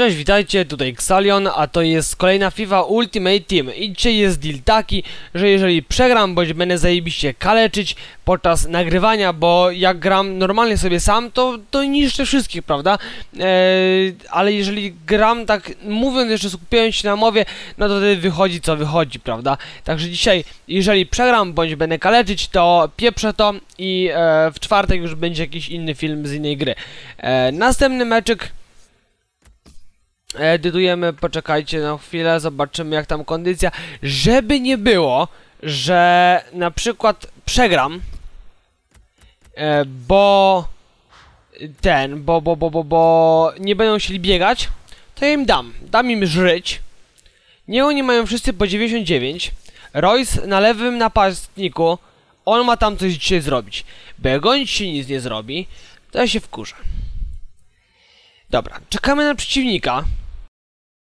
Cześć, witajcie, tutaj Xalion, a to jest kolejna FIFA Ultimate Team i dzisiaj jest deal taki, że jeżeli przegram, bądź będę zajebiście kaleczyć podczas nagrywania, bo jak gram normalnie sobie sam, to, to niszczę wszystkich, prawda? Eee, ale jeżeli gram tak, mówiąc jeszcze skupiając się na mowie, no to wtedy wychodzi co wychodzi, prawda? Także dzisiaj, jeżeli przegram, bądź będę kaleczyć, to pieprzę to i e, w czwartek już będzie jakiś inny film z innej gry. E, następny meczyk edytujemy, poczekajcie na chwilę, zobaczymy jak tam kondycja, żeby nie było, że na przykład przegram, e, bo ten, bo, bo, bo, bo, bo nie będą chcieli biegać, to ja im dam, dam im żyć, nie oni mają wszyscy po 99, Royce na lewym napastniku, on ma tam coś dzisiaj zrobić, bo jak on nic nie zrobi, to ja się wkurzę. Dobra, czekamy na przeciwnika.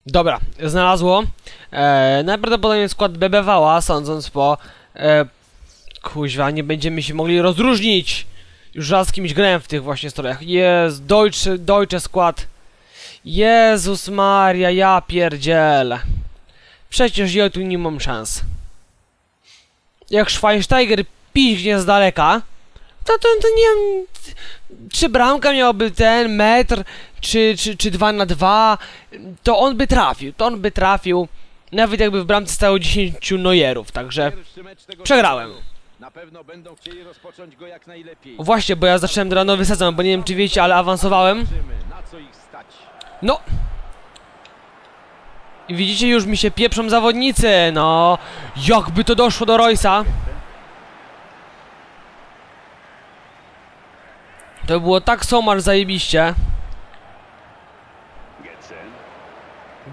Dobra, znalazło. E, najprawdopodobniej skład BBV-a, sądząc po... E, kuźwa, nie będziemy się mogli rozróżnić. Już raz z kimś grałem w tych właśnie strojach. Jest, Deutsche, Deutsche skład. Jezus Maria, ja pierdzielę. Przecież ja tu nie mam szans. Jak Schweinsteiger piźgnie z daleka, to, to, to nie wiem, czy bramka miałaby ten metr, czy, czy, czy 2 na 2, to on by trafił, to on by trafił, nawet jakby w bramce stało 10 nojerów, także przegrałem. Na pewno będą chcieli rozpocząć go jak najlepiej. Właśnie, bo ja zacząłem teraz nowy sezon, bo nie wiem czy wiecie, ale awansowałem. No! I widzicie, już mi się pieprzą zawodnicy, no! Jakby to doszło do Roysa? To było tak somar zajebiście.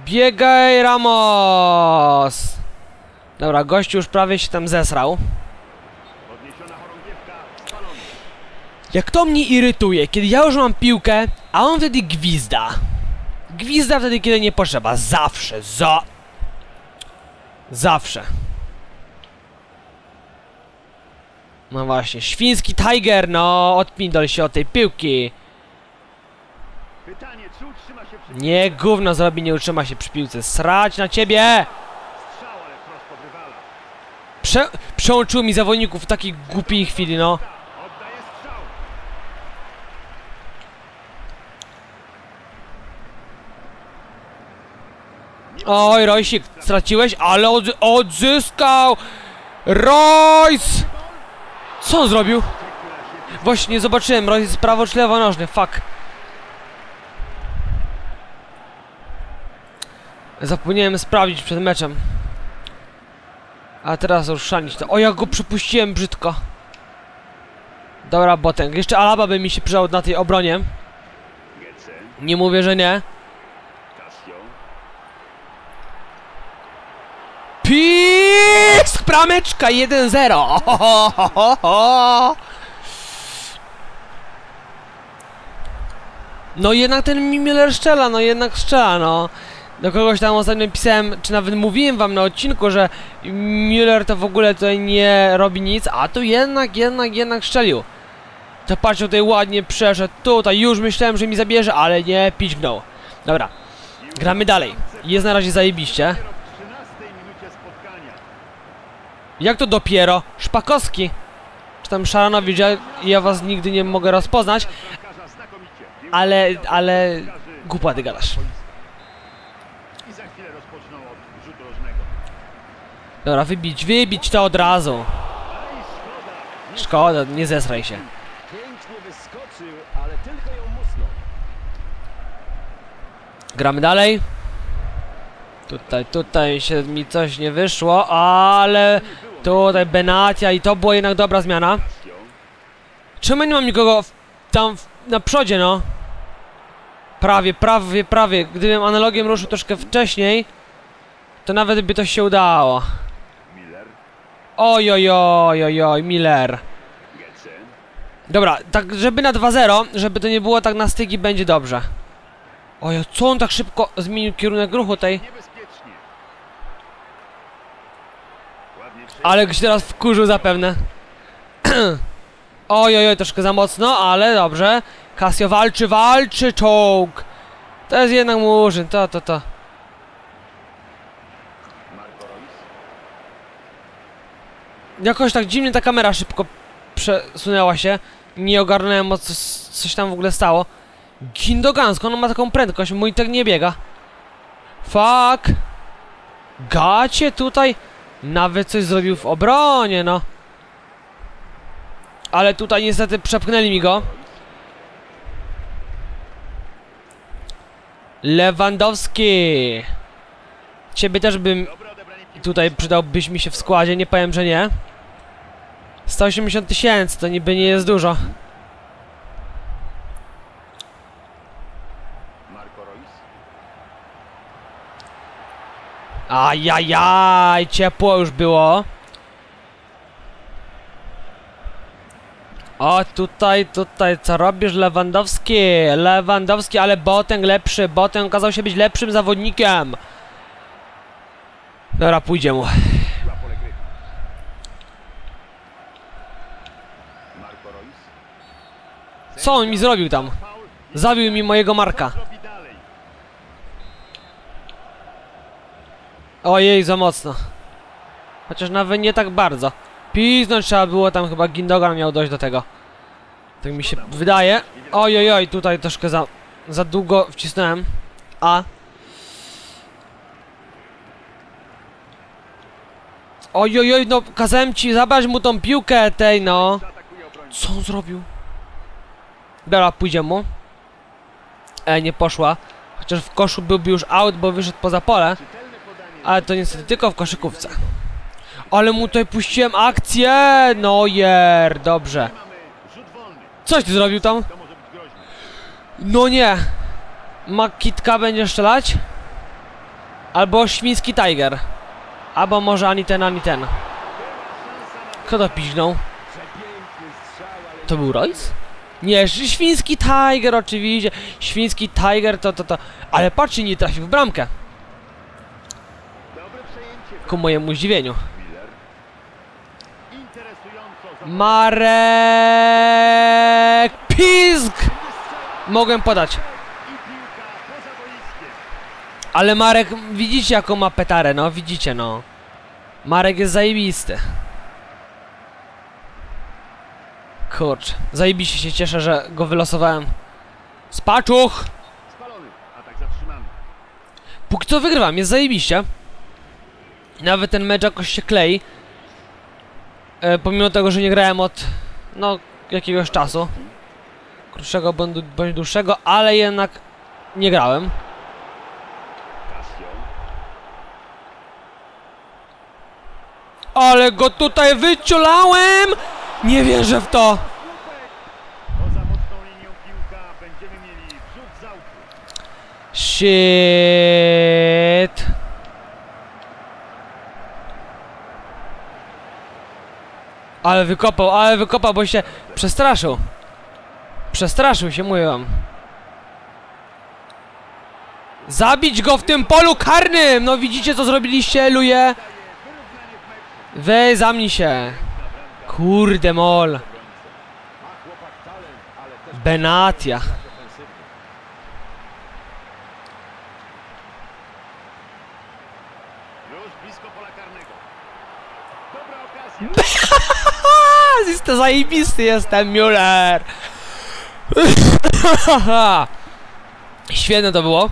Biegaj, Ramos! Dobra, gościu już prawie się tam zesrał. Jak to mnie irytuje, kiedy ja już mam piłkę, a on wtedy gwizda. Gwizda wtedy, kiedy nie potrzeba. Zawsze, za... Zawsze. No właśnie, świński Tiger, no, odpindol się od tej piłki. Pytanie, czy utrzyma się przy Nie, gówno zrobi, nie utrzyma się przy piłce. Srać na ciebie! Prze przełączyło mi zawodników w takiej głupiej chwili, no. Oj, Roysik, straciłeś, ale od odzyskał! Royce! Co on zrobił? Właśnie, nie zobaczyłem, jest prawo czy lewonożny, fuck. Zapomniałem sprawdzić przed meczem. A teraz już szanić to. O, jak go przepuściłem brzydko. Dobra, Botek. Jeszcze Alaba by mi się przydał na tej obronie. Nie mówię, że nie. Pisk! Brameczka 1-0! Ho, ho, ho, ho, ho. No jednak ten Miller strzela, no jednak strzela, no. Do kogoś tam ostatnio pisałem, czy nawet mówiłem wam na odcinku, że Miller to w ogóle tutaj nie robi nic, a tu jednak, jednak, jednak strzelił. To patrzcie, tutaj ładnie przeszedł, tutaj już myślałem, że mi zabierze, ale nie, piźgnął. Dobra, gramy dalej. Jest na razie zajebiście. Dopiero w 13 minucie spotkania. Jak to dopiero? Szpakowski. Czy tam Szaranowicz, ja, ja was nigdy nie mogę rozpoznać, ale, ale... bramkarzy. Głupoty gadasz. Dobra, wybić, wybić to od razu. Szkoda. Nie zesraj się. Gramy dalej. Tutaj, tutaj się mi coś nie wyszło, ale tutaj Benatia i to była jednak dobra zmiana. Czemu nie mam nikogo tam w, na przodzie, no? Prawie, prawie, prawie. Gdybym analogiem ruszył troszkę wcześniej, to nawet by to się udało. Oj, oj, oj, oj, oj, Miller. Dobra, tak żeby na 2-0, żeby to nie było tak na stygi, będzie dobrze. Oj, co on tak szybko zmienił kierunek ruchu tej? Niebezpiecznie. Ładnie przejdzie. Ale go się teraz wkurzył zapewne. oj, oj, oj, troszkę za mocno, ale dobrze. Casio walczy, walczy, czołg. To jest jednak Murzyn, to, to, to. Jakoś tak dziwnie ta kamera szybko przesunęła się. Nie ogarnąłem o co, coś tam w ogóle stało. Gindogan, skąd on ma taką prędkość? Mój tak nie biega. Fuck! Gacie tutaj nawet coś zrobił w obronie, no. Ale tutaj niestety przepchnęli mi go. Lewandowski! Ciebie też bym tutaj przydałbyś mi się w składzie, nie powiem, że nie. 180 tysięcy to niby nie jest dużo. Marco Reus. Ajajaj, ciepło już było. O, tutaj, tutaj, co robisz Lewandowski? Lewandowski, ale Botek lepszy, Botek okazał się być lepszym zawodnikiem. Dobra, pójdzie mu. Co on mi zrobił tam? Zabił mi mojego Marka. Zrobi dalej. Ojej, za mocno. Chociaż nawet nie tak bardzo. Piznąć trzeba było, tam chyba Gindogan miał dojść do tego. Tak mi się wydaje. Ojej, oj, tutaj troszkę za, za długo wcisnąłem. A. Ojej, oj, no kazałem ci zabrać mu tą piłkę tej, no. Co on zrobił? Dobra, pójdzie mu. E, nie poszła. Chociaż w koszu byłby już out, bo wyszedł poza pole. Ale to niestety tylko w koszykówce. Ale mu tutaj puściłem akcję! No jer, dobrze. Coś ty zrobił tam? No nie. Makitka będzie strzelać? Albo świński Tiger. Albo może ani ten, ani ten. Kto to piźnął? To był Royce? Nie, świński Tiger oczywiście. Świński Tiger to, to, to. Ale patrzcie, nie trafił w bramkę. Ku mojemu zdziwieniu. Marek Pizg! Mogłem podać. Ale Marek, widzicie jaką ma petarę, no, widzicie, no. Marek jest zajebisty. Kurczę, zajebiście się cieszę, że go wylosowałem. Spaczuch! Póki co wygrywam, jest zajebiście. Nawet ten mecz jakoś się klei. E, pomimo tego, że nie grałem od, no, jakiegoś czasu. Krótszego bądź dłuższego, ale jednak nie grałem. Ale go tutaj wyciulałem! Nie wierzę w to! Poza mocną linią piłka będziemy mieli wrzut z autu. Shit. Ale wykopał, ale wykopał, bo się przestraszył. Przestraszył się, mówię wam. Zabić go w tym polu karnym! No widzicie co zrobiliście, luje? Wej, zamknij się. Kurde mol. Benatia. A, Jest zajebisty jestem, Müller! Świetne to było.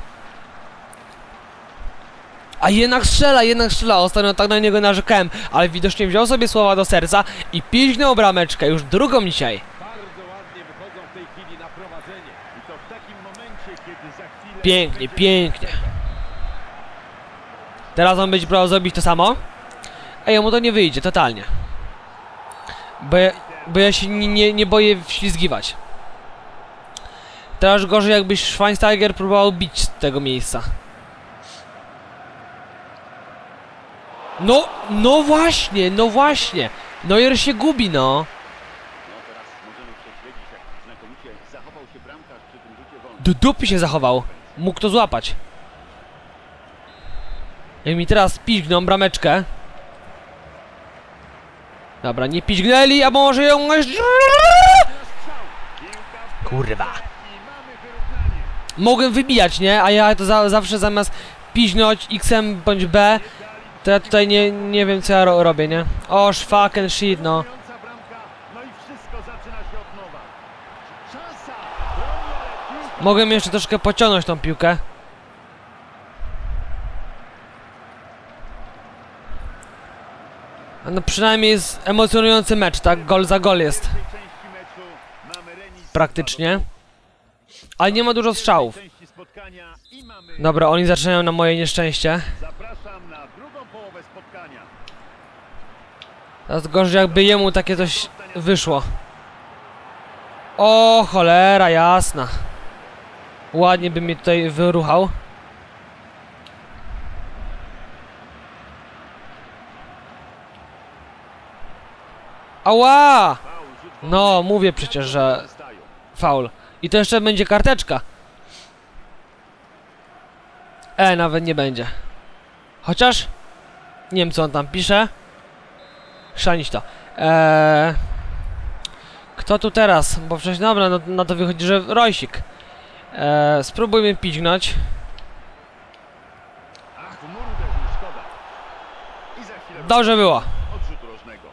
A jednak strzela, jednak strzela. Ostatnio tak na niego narzekałem, ale widocznie wziął sobie słowa do serca i piźnął brameczkę, już drugą dzisiaj. Bardzo ładnie wychodzą w tej chwili na prowadzenie. I to w takim momencie, kiedy za chwilę... Pięknie, pięknie. Teraz on będzie próbował zrobić to samo. Ej, mu to nie wyjdzie, totalnie. Bo ja, bo ja się nie, nie, nie boję wślizgiwać. Teraz gorzej jakbyś Schweinsteiger próbował bić z tego miejsca. No, no właśnie, no właśnie. Neuer się gubi, no. No teraz możemy prześledzić, jak znakomicie zachował się bramkarz przy tym rzucie wolnym. Do dupy się zachował. Mógł to złapać. Jak mi teraz piźgną brameczkę. Dobra, nie piźgnęli, a może ją... Kurwa. mogłem wybijać, nie? A ja to za, zawsze zamiast piźnąć XM bądź B, to ja tutaj nie, nie wiem co ja ro robię, nie? O, fucking shit, no. Mogłem jeszcze troszkę pociągnąć tą piłkę. No przynajmniej jest emocjonujący mecz, tak? Gol za gol jest. Praktycznie. Ale nie ma dużo strzałów. Dobra, oni zaczynają na moje nieszczęście. Teraz gorzej jakby jemu takie coś wyszło. O, cholera, jasna. Ładnie by mnie tutaj wyruchał. Ała! No, mówię przecież, że faul. I to jeszcze będzie karteczka. E, nawet nie będzie. Chociaż... Nie wiem, co on tam pisze. Szanić to. Eee... Kto tu teraz? Bo przecież dobra, no, no to wychodzi, że Rojsik. Eee, spróbujmy piźgnąć. Ach, w mur uderzył, szkoda. I za chwilę Dobrze było. od rzutu rożnego.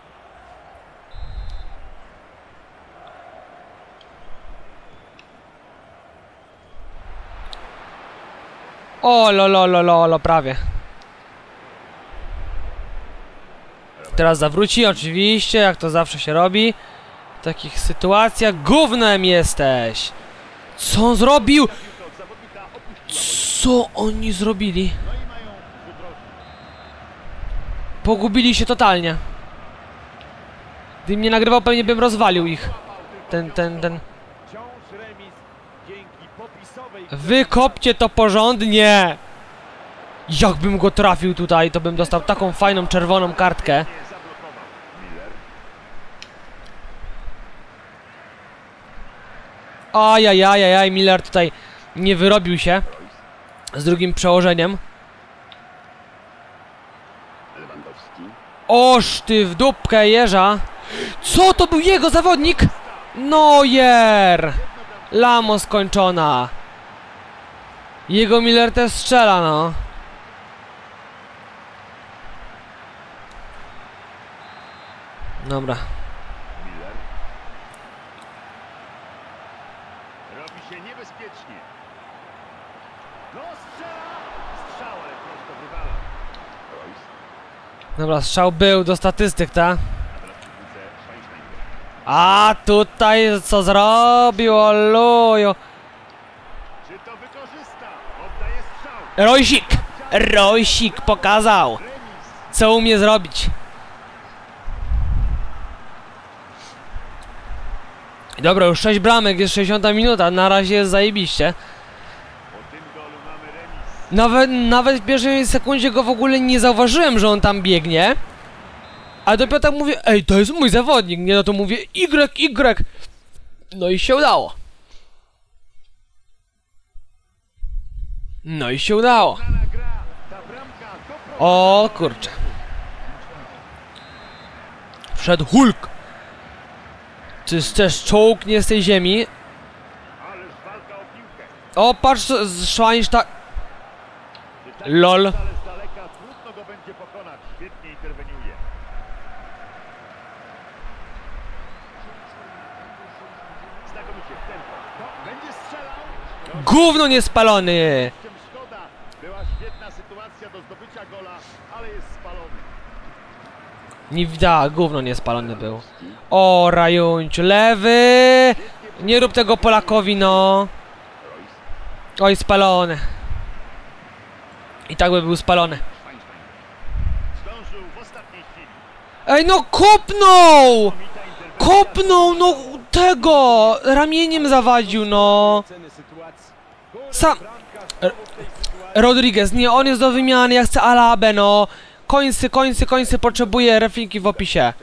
O, lo, lo, lo, lo, lo, prawie. Teraz zawróci, oczywiście, jak to zawsze się robi. W takich sytuacjach gównem jesteś. Co on zrobił? Co oni zrobili? Pogubili się totalnie. Gdybym nie nagrywał, pewnie bym rozwalił ich. Ten, ten, ten. Wciąż remis dzięki popisowej Wykopcie to porządnie! Jakbym go trafił tutaj, to bym dostał taką fajną czerwoną kartkę. Ajajajajaj, Miller tutaj nie wyrobił się z drugim przełożeniem. Oż ty w dupkę jeża! Co to był jego zawodnik? Nojer! Lamo skończona. Jego Miller też strzela, no. Dobra. Miller. Robi się niebezpiecznie. No strzela! Strzał, ale prosto w rywala. Royce. Dobra, strzał był do statystyk, ta? A tutaj co zrobił, oluju. Czy to wykorzysta? Oddaje Rojsik! Rojsik pokazał, co umie zrobić. Dobra, już 6 bramek, jest 60 minuta, na razie jest zajebiście. Nawet, nawet w pierwszej sekundzie go w ogóle nie zauważyłem, że on tam biegnie. A dopiero tak mówię, ej, to jest mój zawodnik, nie? No to mówię, Y, Y. No i się udało. No i się udało. O kurczę. Wszedł Hulk. Jest też czołg nie z tej ziemi. O patrz, z Schweinstein... Czy tak Lol. Ale z daleka trudno go będzie pokonać. Świetnie interweniuje. Znakomicie w tempo. No, będzie strzelał. Gówno niespalony! Czym szkoda. Była świetna sytuacja do zdobycia gola, ale jest spalony. Nie widać, gówno niespalony był. O, Rajuńciu, lewy! Nie rób tego Polakowi, no. Oj, spalony. I tak by był spalony. Ej, no kopnął! Kopnął, no tego! Ramieniem zawadził, no. Sam... R- Rodriguez, nie, on jest do wymiany, ja chcę Alabę, no. Końcy, końcy, końcy, potrzebuję reflinki w opisie.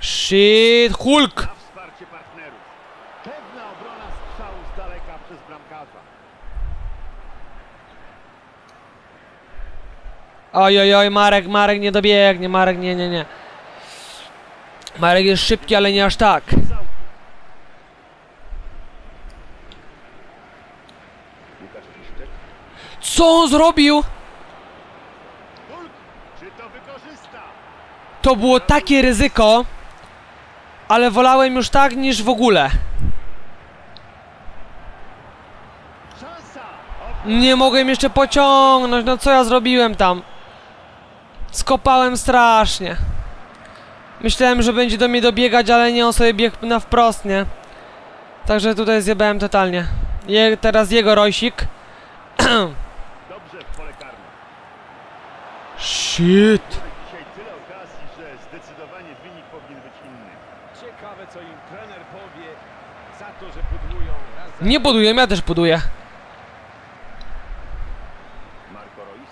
Shit, Hulk! Oj, oj, oj, Marek, Marek nie dobiegnie, Marek, nie, nie, nie. Marek jest szybki, ale nie aż tak. Co on zrobił? Hulk, czy to wykorzysta? To było takie ryzyko, ale wolałem już tak niż w ogóle. Nie mogłem jeszcze pociągnąć, no co ja zrobiłem tam? Skopałem strasznie. Myślałem, że będzie do mnie dobiegać, ale nie, on sobie biegł na wprost, nie? Także tutaj zjebałem totalnie. Je, teraz jego rojsik. dobrze w pole karne. Shit. Dzisiaj tyle okazji, że zdecydowanie wynik powinien być inny. Ciekawe, co im trener powie za to, że pudłują raz za Nie buduję, ja też buduję. Marco Reus.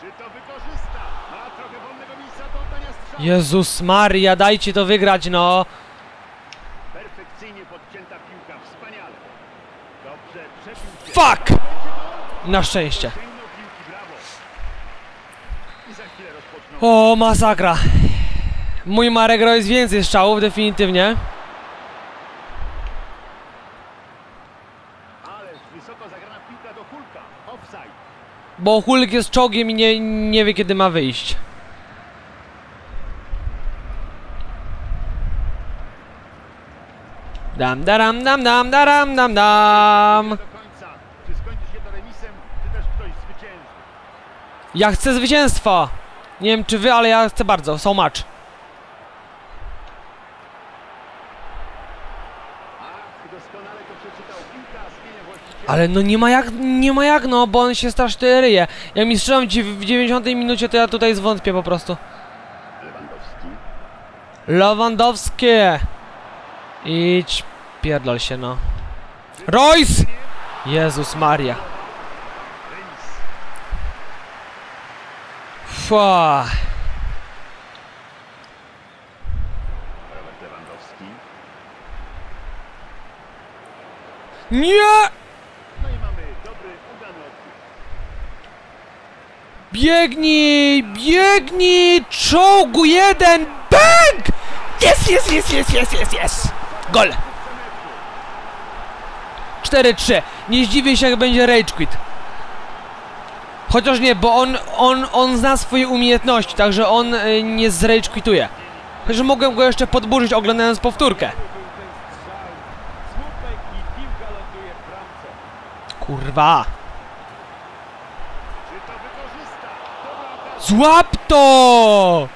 Czy to wykorzysta? Ma trochę wolnego miejsca do oddania strzału. Jezus Maria, dajcie to wygrać, no. Perfekcyjnie podcięta piłka, wspaniale. Dobrze, przepił. Fuck! Na szczęście. Sięgnął piłki, brawo. I za chwilę rozpoczną. O, masakra. Mój Marek Royce więcej strzałów, definitywnie. Bo Hulk jest czołgiem i nie, nie wie kiedy ma wyjść. Dam, daram, dam, dam, daram, dam, dam. Ja chcę zwycięstwa. Nie wiem czy wy, ale ja chcę bardzo. So much. Ale no nie ma jak, nie ma jak no, bo on się strasznie ryje. Jak mi strzelam w 90 minucie, to ja tutaj zwątpię po prostu. Lewandowski. Lewandowskie! Idź, pierdol się no. Royce! Jezus Maria. Remis. Lewandowski. Nie! Biegnij! Biegnij! Czołgu jeden! Bang! Jest, jest, jest, jest, jest, jest, jest! Gol! 4-3. Nie zdziwię się, jak będzie rage quit. Chociaż nie, bo on, on, on zna swoje umiejętności, także on y, nie z rage quituje. Także mogłem go jeszcze podburzyć oglądając powtórkę. Kurwa. Złap to!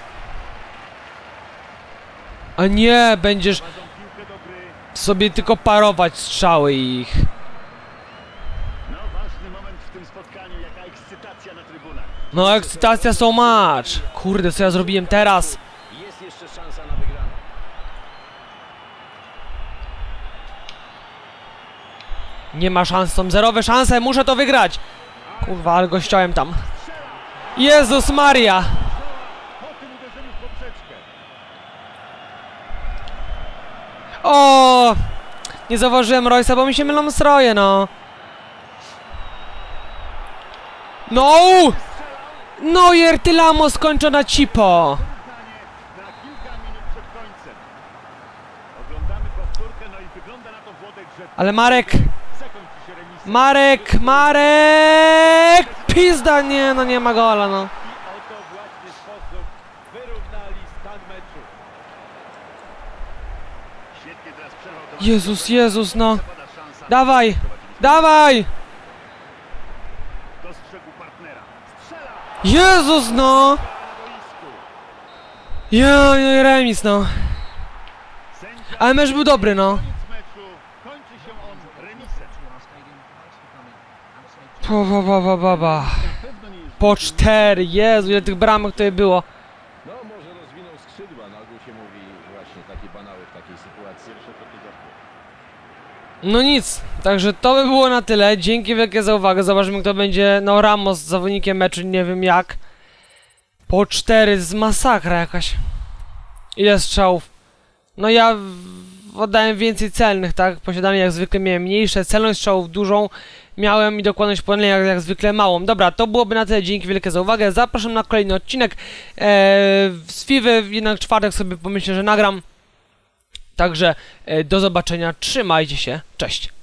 A nie, będziesz sobie tylko parować strzały ich. No ważny moment w tym spotkaniu. Jaka ekscytacja na trybunach. No, ekscytacja so much. Kurde, co ja zrobiłem teraz? Jest jeszcze szansa na wygraną. Nie ma szans, są zerowe szanse, muszę to wygrać. Kurwa, ale gościałem tam. Jezus Maria! O! Nie zauważyłem Royce'a, bo mi się mylą stroje, no. No! No, skończona cipo. I wygląda na to Włodek, że Ale Marek. Marek, Marek! Pizda, nie, no nie ma gola, no. Jezus, Jezus, no. Dawaj, dawaj! Jezus, no! Ja, ja, remis, no. Ale mecz był dobry, no. pewno nie jest Po cztery, Jezu, ile tych bramek tutaj było. No może rozwinął skrzydła, na ogół się mówi właśnie takie banały w takiej sytuacji. pierwsze to tygodnie. No nic, także to by było na tyle. Dzięki wielkie za uwagę. Zobaczymy, kto będzie, no Ramos zawodnikiem meczu, nie wiem jak. Po cztery, z masakra jakaś. Ile strzałów? No ja oddałem więcej celnych, tak? Posiadanie jak zwykle miałem mniejsze, celność strzałów dużą miałem i dokładność podania jak, jak zwykle małą. Dobra, to byłoby na tyle. Dzięki wielkie za uwagę. Zapraszam na kolejny odcinek. Eee, z Fiwy jednak czwartek sobie pomyślę, że nagram. Także e, do zobaczenia. Trzymajcie się. Cześć.